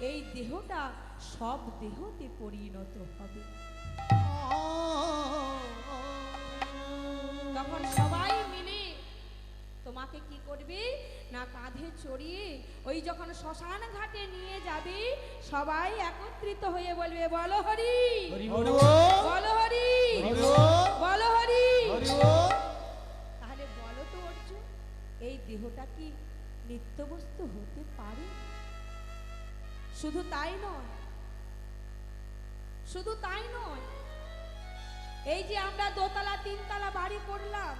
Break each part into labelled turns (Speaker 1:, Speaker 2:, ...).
Speaker 1: এই দেহটা সব দেহতে পরিণত হবে। তখন সবাই মিলে তোমাকে কি করবে? না কাঁধে চড়িয়ে ওই যখন শ্মশান ঘাটে নিয়ে যাবে সবাই একত্রিত হয়ে বলবে বলো হরি।
Speaker 2: বল।
Speaker 1: হরি।
Speaker 3: বল।
Speaker 1: হরি। তাহলে বলো তো অর্জুন এই দেহটা কি নিত্য বস্তু হতে পারে? শুধু তাই নয়, শুধু তাই নয়, এই যে আমরা দোতলা, তিনতলা বাড়ি করলাম,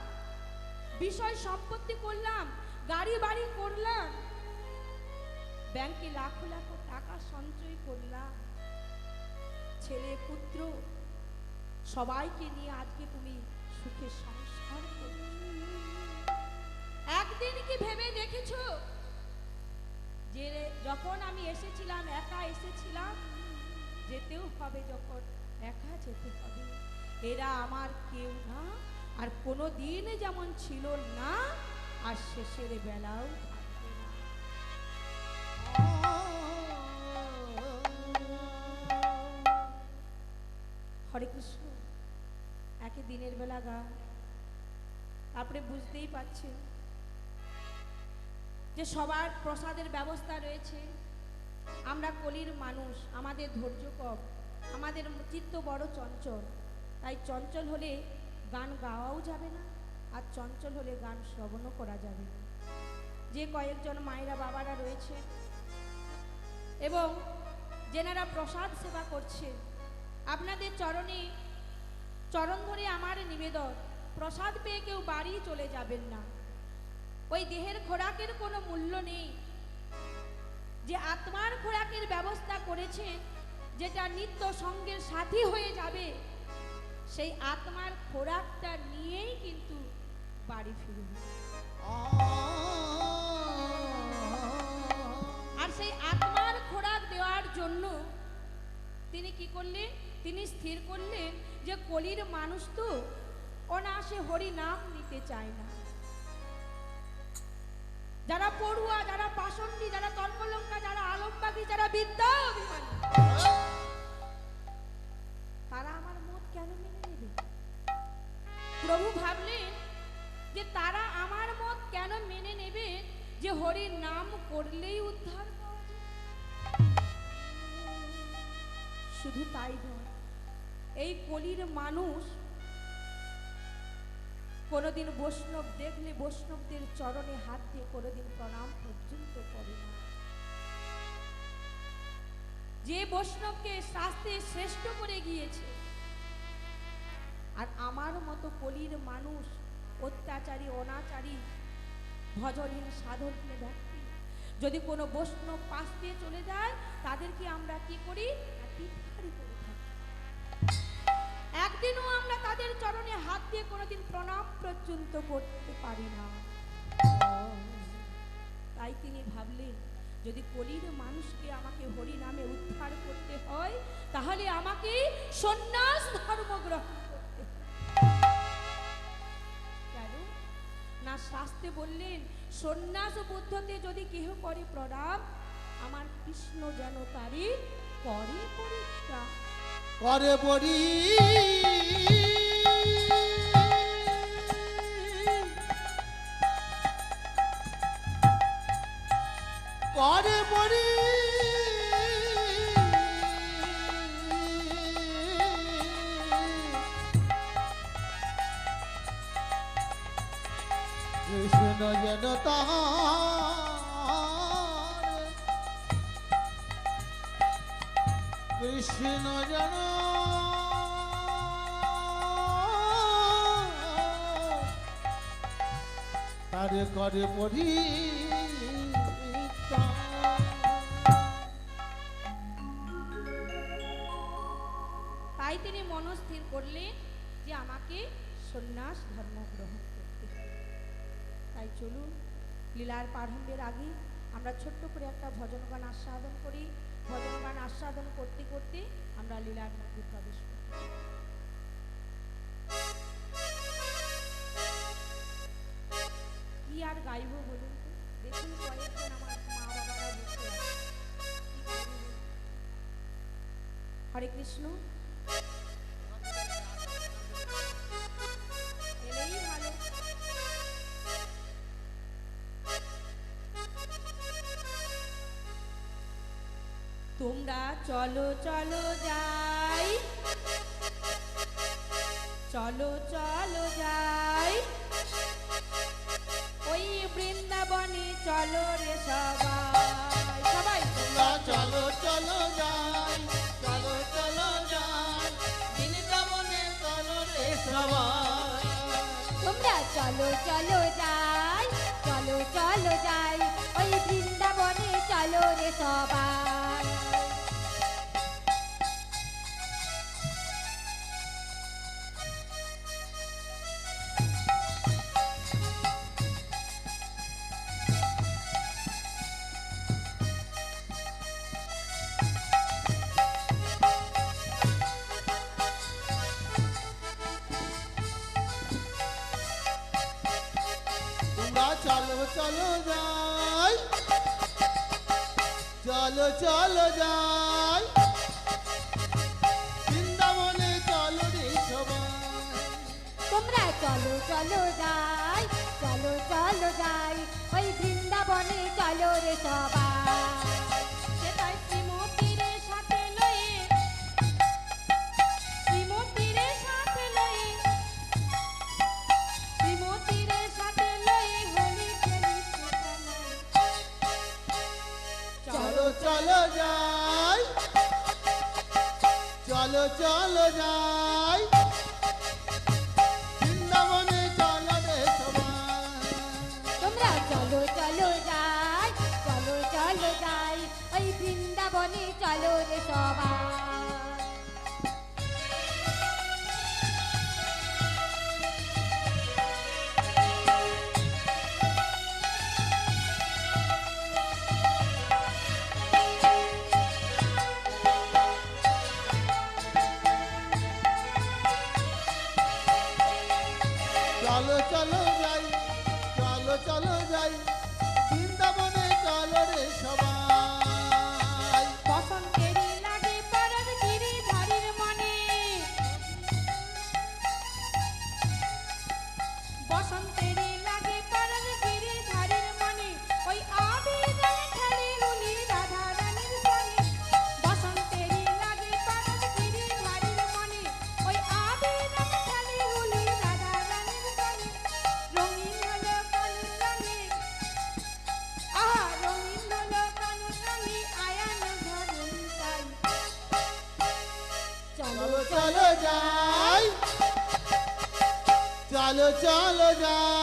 Speaker 1: বিষয় সম্পত্তি করলাম, গাড়ি বাড়ি করলাম, ব্যাংকে লাখো লাখো টাকা সঞ্চয় করলাম। ছেলে, পুত্র, সবাইকে নিয়ে আজকে তুমি সুখে সংসার করছ। একদিন কি ভেবে দেখেছ যে যখন আমি এসেছিলাম, একা এসেছিলাম, যেতেও হবে যখন, একা যেতে হবে। এরা আমার কেউ না, আর কোনো দিন যেমন ছিল না, আর শেষের বেলাও হরে কৃষ্ণ একে দিনের বেলা গান। তারপরে বুঝতেই পারছেন যে সবার প্রসাদের ব্যবস্থা রয়েছে। আমরা কলির মানুষ, আমাদের ধৈর্য কম আমাদের চিত্ত বড় চঞ্চল। তাই চঞ্চল হলে গান গাওয়াও যাবে না, আর চঞ্চল হলে গান শ্রবণও করা যাবে না। যে কয়েকজন মায়েরা বাবারা রয়েছে, এবং যেনারা প্রসাদ সেবা করছে, আপনাদের চরণে, চরণ ধরে আমার নিবেদন, প্রসাদ পেয়ে কেউ বাড়ি চলে যাবেন না। ওই দেহের খোরাকের কোনো মূল্য নেই। যে আত্মার খোরাকের ব্যবস্থা করেছে, যেটা নিত্য সঙ্গের সাথী হয়ে যাবে, সেই আত্মার খোরাকটা নিয়েই কিন্তু বাড়ি ফিরবে। আর সেই আত্মার খোরাক দেওয়ার জন্য তিনি কি করলেন? তিনি স্থির করলেন যে কলির মানুষ তো অনাসে হরি নাম নিতে চায় না। যারা পড়ুয়া, যারা পাষণ্ডী, যারা তর্কলঙ্কা যারা আলমবাগী যারা বিদ্যা অভিমানী, তারা আমার মত কেন মেনে নেবে প্রভু ভাবলেন যে তারা আমার মত কেন মেনে নেবে যে হরির নাম করলেই উদ্ধার? শুধু তাই নয়, এই কলির মানুষ কোনোদিন বৈষ্ণব দেখলে বৈষ্ণবদের চরণে হাত দিয়ে কোনোদিন প্রণাম পর্যন্ত করে না। যে বৈষ্ণবকে শাস্ত্রে শ্রেষ্ঠ করে গিয়েছে, আর আমার মতো কলির মানুষ, অত্যাচারী, অনাচারী, ভজনহীন সাধনহীন ব্যক্তি, যদি কোনো বৈষ্ণব পাশ দিয়ে চলে যায় তাদেরকে আমরা কি করি? একদিনও আমরা তাদের চরণে হাত দিয়ে কোনোদিন প্রণাম পর্যন্ত করতে পারি না। তাই তিনি ভাবলেন, যদি কলির মানুষকে আমাকে হরি নামে উদ্ধার করতে হয়, তাহলে আমাকে সন্ন্যাস ধর্ম গ্রহণ করতে কেন? না শাস্ত্রে বললেন, সন্ন্যাস বুদ্ধতে যদি কেহ করে প্রণাম, আমার কৃষ্ণ যেন তারই করে পরিত্রাণ
Speaker 3: করে পড়ি করে পড়ি কৃষ্ণ যেন তাহার করে পড়ি
Speaker 1: তাই তিনি মনস্থির করলেন যে আমাকে সন্ন্যাস ধর্ম গ্রহণ করতে তাই চলুন, লীলার প্রারম্ভের আগে আমরা ছোট্ট করে একটা ভজন গান আস্বাদন করি। ভজনগান আস্বাদন করতে করতে আমরা লীলার মধ্যে প্রবেশ করতে কি আর গাইব বলুন দেখুন কয়েকজন আমার মা বাবারা বসে
Speaker 4: হরে কৃষ্ণ। তোমরা চলো চলো যাই। চলো চলো যাই। ওই বৃন্দাবনে চলো রে সবাই। সবাই
Speaker 3: তোমরা চলো চলো যাই চলো চলো যাই। বৃন্দাবনে চলো রে সবাই।
Speaker 2: তোমরা চলো চলো যাই চলো চলো যাই। ওই বৃন্দাবনে চলো রে সবাই।
Speaker 3: चल
Speaker 1: जा। चल जा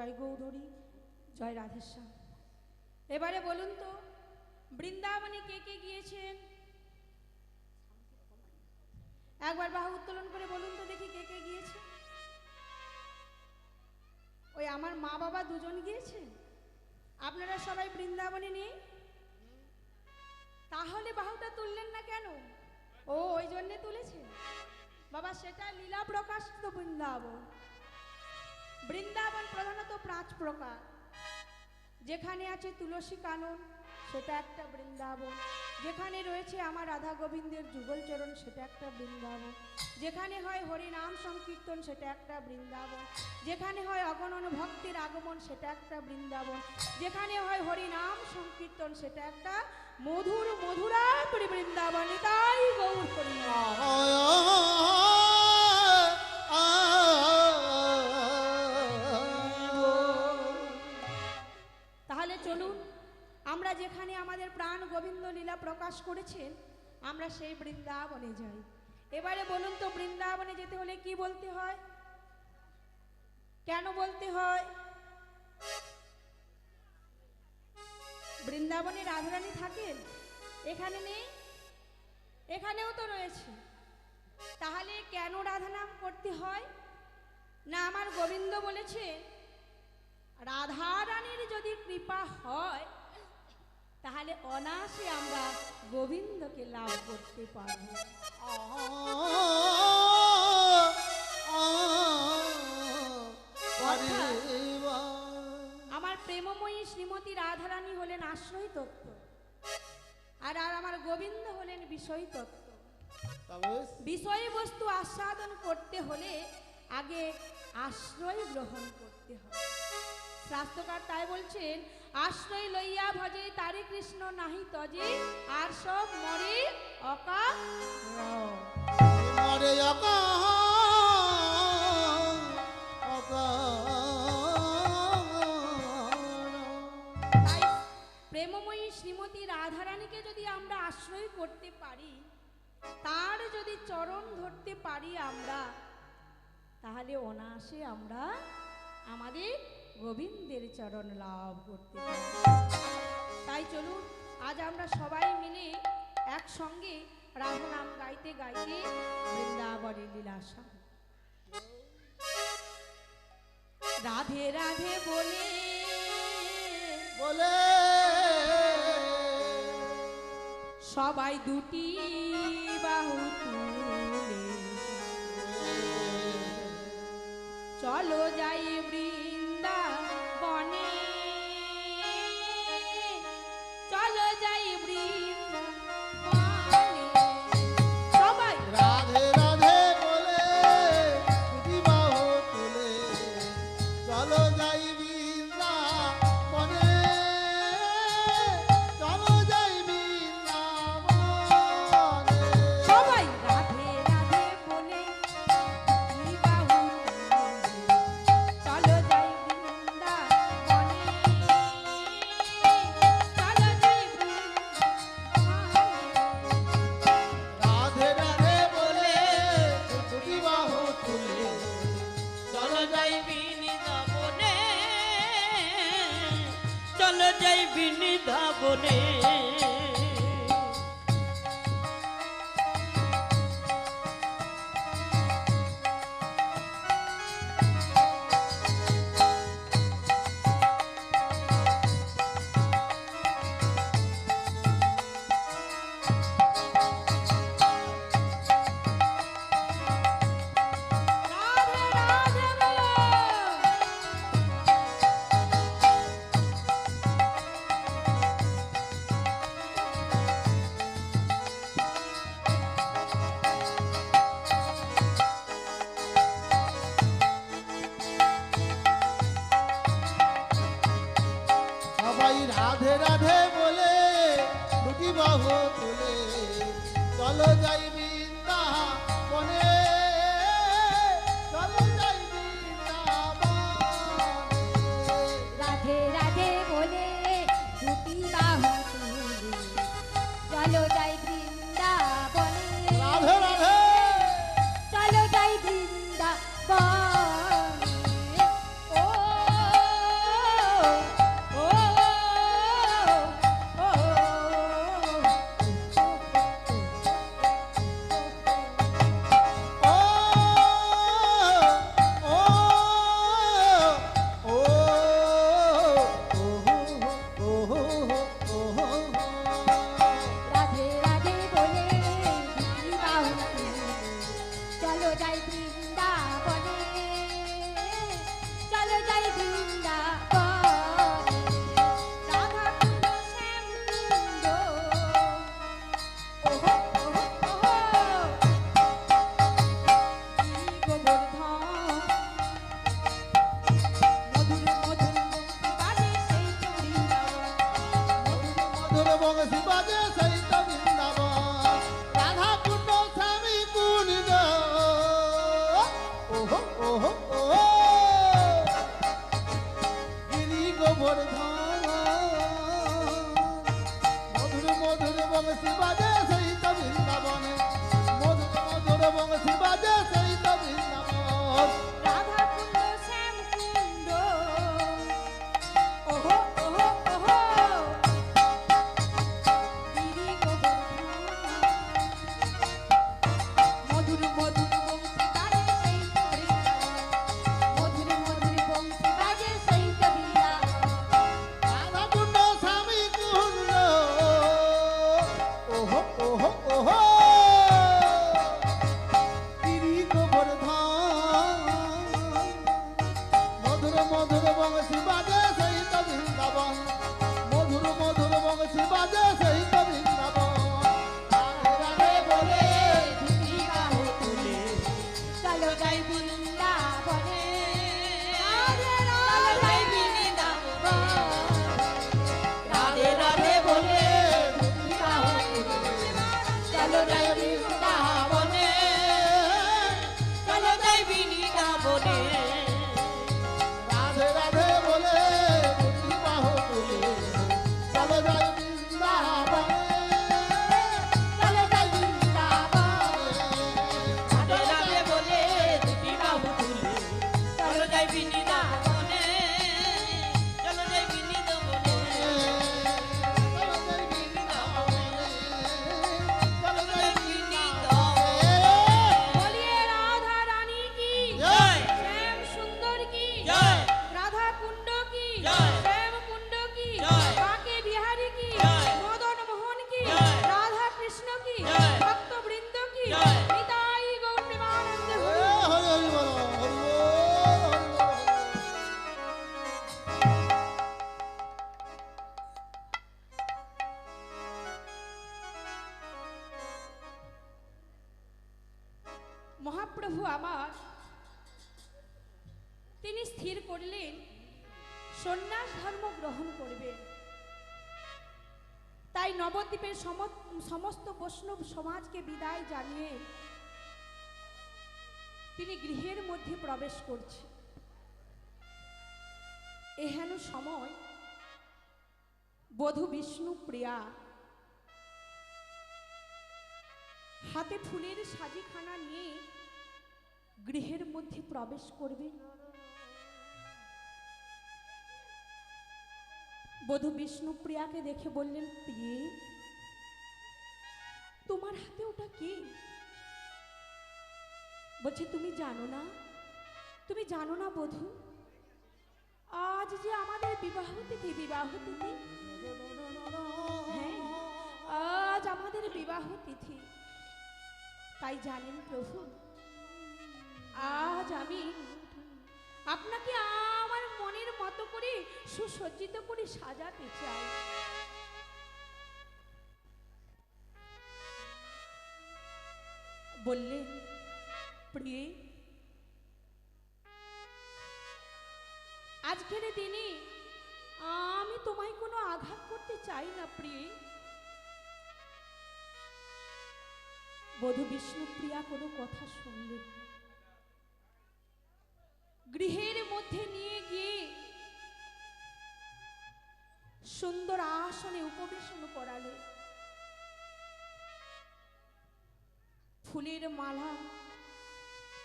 Speaker 1: জয় গৌরী জয় রাধেশ্যাম। এবারে বলুন তো, বৃন্দাবনে কে কে গিয়েছেন? একবার বাহু উত্তোলন করে বলুন তো দেখি কে কে গিয়েছে। ওই আমার মা বাবা দুজন গিয়েছে আপনারা সবাই বৃন্দাবনে নেই? তাহলে বাহুটা তুললেন না কেন? ও, ওই জন্যে তুলেছে বাবা, সেটা লীলা প্রকাশিত বৃন্দাবন। বৃন্দাবন প্রধানত পাঁচ প্রকার যেখানে আছে তুলসী কানন সেটা একটা বৃন্দাবন যেখানে রয়েছে আমার রাধা গোবিন্দের যুগলচরণ সেটা একটা বৃন্দাবন যেখানে হয় হরিনাম সংকীর্তন সেটা একটা বৃন্দাবন যেখানে হয় অগণন ভক্তির আগমন সেটা একটা বৃন্দাবন যেখানে হয় হরিনাম সংকীর্তন সেটা একটা মধুর মধুরাপুরি বৃন্দাবন তাই গৌর হরি আমরা যেখানে আমাদের প্রাণ গোবিন্দ লীলা প্রকাশ করেছেন, আমরা সেই বৃন্দাবনে যাই। এবারে বলুন তো, বৃন্দাবনে যেতে হলে কি বলতে হয়? কেন বলতে হয়? বৃন্দাবনে রাধারানী থাকেন? এখানে নেই? এখানেও তো রয়েছে। তাহলে কেন রাধা নাম করতে হয়? না আমার গোবিন্দ বলেছে, রাধারানীর যদি কৃপা হয় তাহলে অনায়াসে আমরা গোবিন্দকে লাভ করতে পারব। আমার প্রেমময়ী শ্রীমতী রাধারানী হলেন আশ্রয় তত্ত্ব আর আর আমার গোবিন্দ হলেন বিষয় তত্ত্ব বিষয়বস্তু আস্বাদন করতে হলে আগে আশ্রয় গ্রহণ করতে হবে। শাস্ত্রকার তাই বলছেন আশ্রয় লইয়া ভজে তারে কৃষ্ণ নাহি তজে আর সব মরে অকা
Speaker 3: মরে
Speaker 1: তাই প্রেমময়ী শ্রীমতী রাধারানীকে যদি আমরা আশ্রয় করতে পারি তার যদি চরণ ধরতে পারি আমরা তাহলে অনায়াসে আমরা আমাদের গোবিন্দের চরণ লাভ করতে তাই চলুন আজ আমরা সবাই মিলে একসঙ্গে রাধা নাম গাইতে গাইতে বৃন্দাবনের লীলাসা রাধে রাধে বলে
Speaker 3: বলে।
Speaker 1: সবাই দুটি বাহু তুলে চলো যাই বৃন্দাবনে। চলো যাই মহাপ্রভু আমার। তিনি স্থির করলেন, সন্ন্যাস ধর্ম গ্রহণ করবেন। তাই নবদ্বীপের সম- সমস্ত বৈষ্ণব সমাজকে বিদায় জানিয়ে তিনি গৃহের মধ্যে প্রবেশ করছে এহেন সময় বধূ বিষ্ণু হাতে ফুলের সাজিখানা নিয়ে গৃহের মধ্যে প্রবেশ করবে। বধূ বিষ্ণুপ্রিয়াকে দেখে বললেন, প্রিয়ে, তোমার হাতে ওটা কি? বলছে, তুমি জানো না, তুমি জানো না বধূ, আজ যে আমাদের বিবাহ তিথি বিবাহ তিথি হ্যাঁ আজ আমাদের বিবাহ তিথি তাই জানেন প্রভু, আজ আমি আপনাকে আমার মনের মতো করে সুসজ্জিত করে সাজাতে চাই। বললেন প্রিয়ে, আজকের দিনে আমি তোমায় কোনো আঘাত করতে চাই না, প্রিয়ে। বধূ বিষ্ণুপ্রিয়া কোনো কথা শুনলেন গৃহের মধ্যে নিয়ে গিয়ে সুন্দর আসনে উপবেশন করালে। ফুলের মালা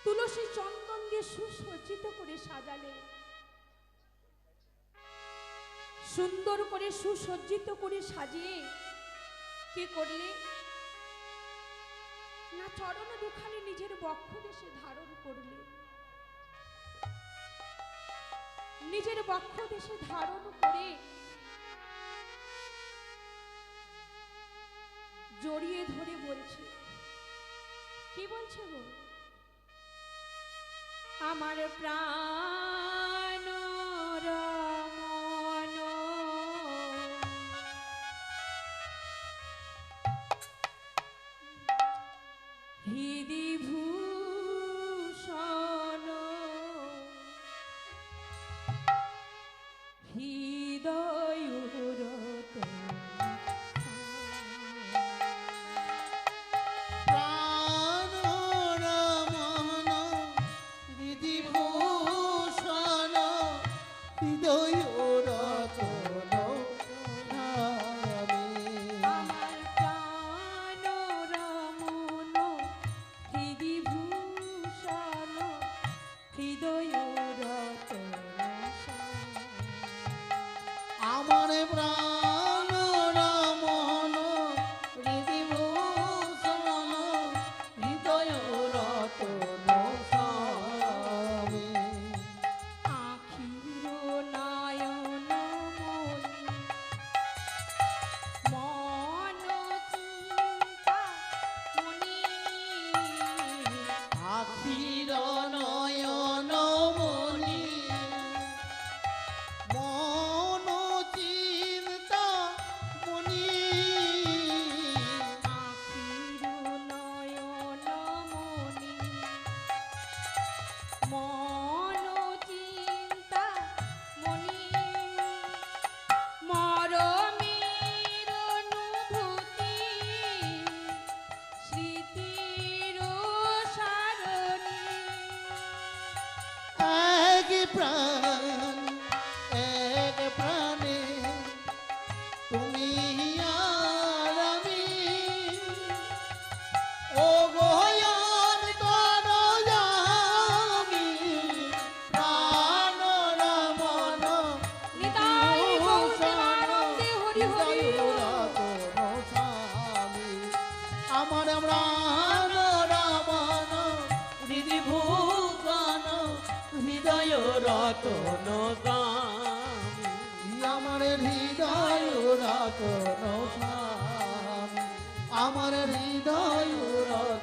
Speaker 1: তুলসী চন্দন দিয়ে সুসজ্জিত করে সাজালে। সুন্দর করে সুসজ্জিত করে সাজিয়ে কি করলে? না চরণ দুখানি নিজের বক্ষ দেশে ধারণ করলে। নিজের বক্ষ দেশে ধারণ করে জড়িয়ে ধরে বলছে, কি বলছে গো? আমার প্রাণ
Speaker 3: হৃদিভূষণ, হৃদয়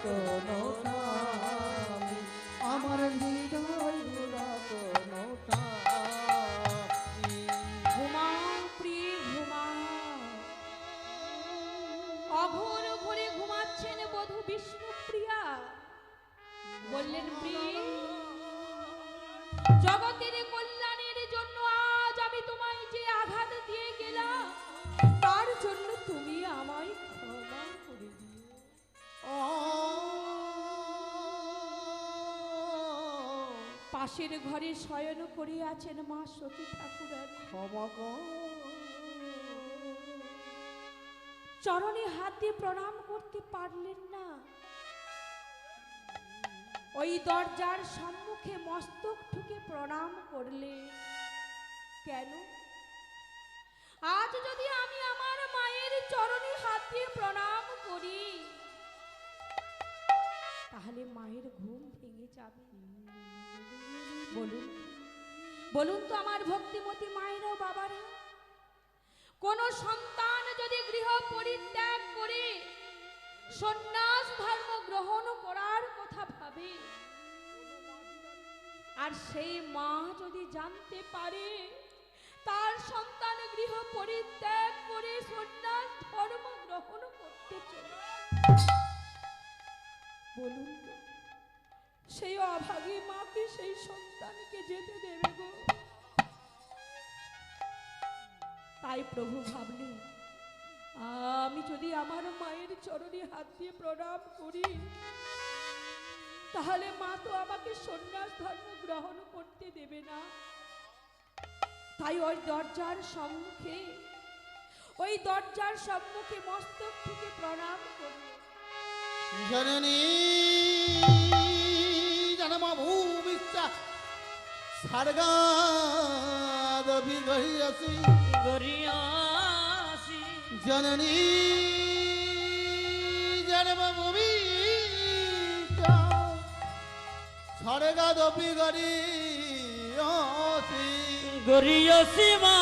Speaker 3: রতন
Speaker 1: পাশের ঘরে শয়ন করে আছেন মা সতী ঠাকুরানী। চরণে হাত দিয়ে প্রণাম করতে পারলেন না। ওই দরজার সম্মুখে মস্তক ঠুকে প্রণাম করলে কেন? আজ যদি আমি আমার মায়ের চরণে হাত দিয়ে প্রণাম করি তাহলে মায়ের ঘুম ভেঙে যাবে। বলুন বলুন তো আমার ভক্তিমতী মায়েরা, বাবারা, কোন সন্তান যদি গৃহ পরিত্যাগ করে সন্ন্যাস ধর্ম গ্রহণ করার কথা ভাবে, আর সেই মা যদি জানতে পারে তার সন্তান গৃহ পরিত্যাগ করে সন্ন্যাস ধর্ম গ্রহণ করতে চলে, বলুন সেই অভাগী মাকে, সেই সন্তানকে যেতে দেবে গো। তাই প্রভু ভাবলেন আমি যদি আমার মায়ের চরণে হাত দিয়ে প্রণাম করি, তাহলে মা তো আমাকে সন্ন্যাস ধর্ম গ্রহণ করতে দেবে না। তাই ওই দরজার সম্মুখে, ওই দরজার সম্মুখে মস্তক থেকে প্রণাম করল।
Speaker 3: জননী জনম ভূমিষ্ঠ
Speaker 5: গরিয়াসি
Speaker 3: জননী জন্ম ভূমিষ্ঠ স্বর্গাদপি গরিয়সি
Speaker 5: গরিয়াসি মা।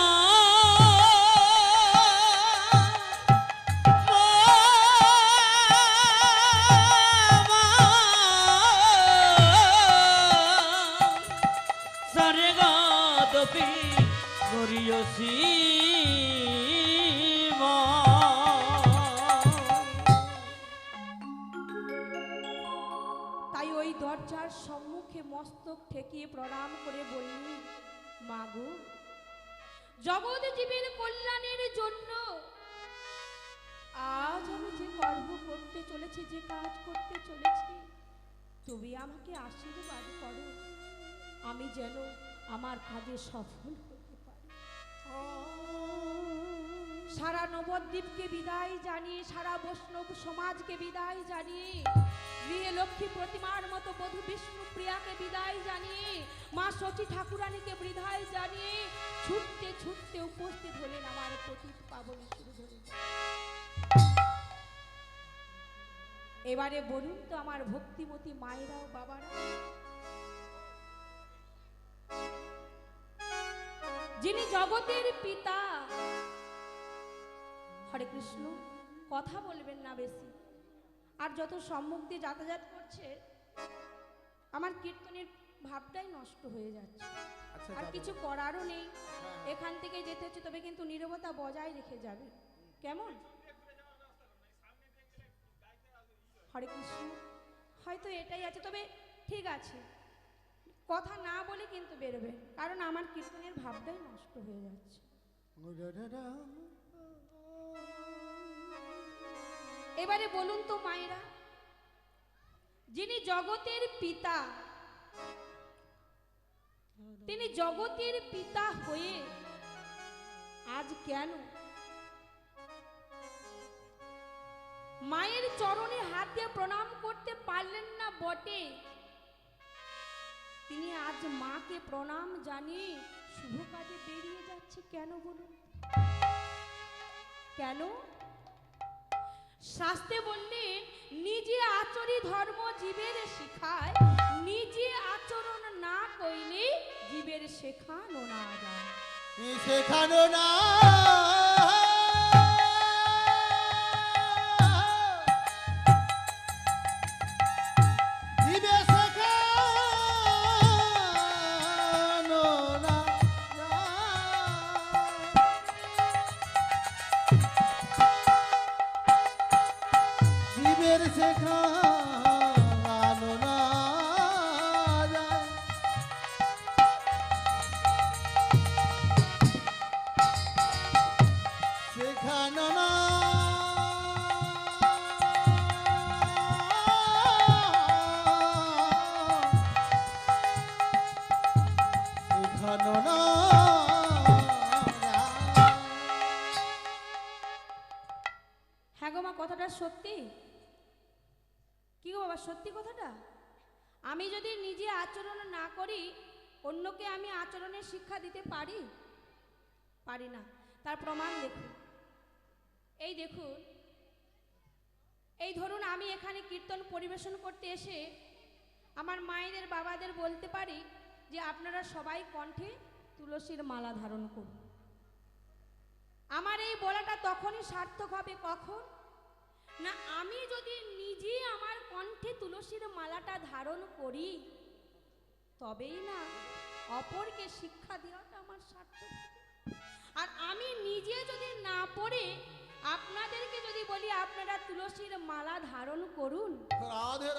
Speaker 5: গরিয়াসি মা
Speaker 1: তাই ওই দরজার সম্মুখে মস্তক ঠেকিয়ে প্রণাম করে বললি মাগো জগৎ জীবের কল্যাণের জন্য আজ আমি যে কর্ম করতে চলেছি, যে কাজ করতে চলেছি, তুমি আমাকে আশীর্বাদ করো। আমি যেন আমার কাজে সফল সারা নবদ্বীপকে বিদায় জানিয়ে, সারা বৈষ্ণব সমাজকে বিদায় জানিয়ে গৃহে লক্ষ্মী প্রতিমার মতো বধূ বিষ্ণু প্রিয়াকে বিদায় জানিয়ে, মা সচী ঠাকুরানীকে বিদায় জানিয়ে ছুটতে ছুটতে উপস্থিত হলেন আমার পতিত পাবনী শুরু ধরে এবারে বলুন তো আমার ভক্তিমতী মায়েরাও বাবারা। যিনি জগতের পিতা। হরে কৃষ্ণ কথা বলবেন না বেশি। আর যত সম্মুখ দিয়ে যাতায়াত করছে আমার কীর্তনের ভাবটাই নষ্ট হয়ে যাচ্ছে।
Speaker 3: আচ্ছা
Speaker 1: আর কিছু করারও নেই। এখান থেকে যেতে হচ্ছে তবে কিন্তু নীরবতা বজায় রেখে যাবে। কেমন? হরে কৃষ্ণ হয়তো এটাই আছে তবে ঠিক আছে। কথা না বলে কিন্তু বেরোবে। কারণ আমার কীর্তনের ভাবটাই নষ্ট হয়ে যাচ্ছে। এবারে বলুন তো মায়েরা, যিনি জগতের পিতা, তিনি জগতের পিতা হয়ে আজ কেন? মায়ের চরণে হাত দিয়ে প্রণাম করতে পারলেন না বটে। তিনি আজ মাকে প্রণাম জানিয়ে শুভ কাজে বেরিয়ে যাচ্ছে কেন বলুন? কেন? শাস্তে বললেন, নিজে আচরি ধর্ম জীবের শিখায়, নিজে আচরণ না কইলে জীবের শেখানো না যায়।
Speaker 3: শেখানো না হ্যাঁ গো মা, কথাটা সত্যি?
Speaker 1: কি বাবা, সত্যি কথাটা? আমি যদি নিজে আচরণ না করি, অন্যকে আমি আচরণের শিক্ষা দিতে পারি? পারি না। তার প্রমাণ দেখুন। এই দেখুন, এই ধরুন আমি এখানে কীর্তন পরিবেশন করতে এসে আমার মায়েদের, বাবাদের বলতে পারি যে আপনারা সবাই কণ্ঠে তুলসীর মালা ধারণ করুন। আমার এই বলাটা তখনই সার্থক হবে কখন? না, আমি যদি নিজে আমার কণ্ঠে তুলসীর মালাটা ধারণ করি, তবেই না অপরকে শিক্ষা দেওয়াটা আমার সার্থক। আর আমি নিজে যদি না পড়ে, আপনাদেরকে যদি বলি আপনারা তুলসীর মালা ধারণ করুন।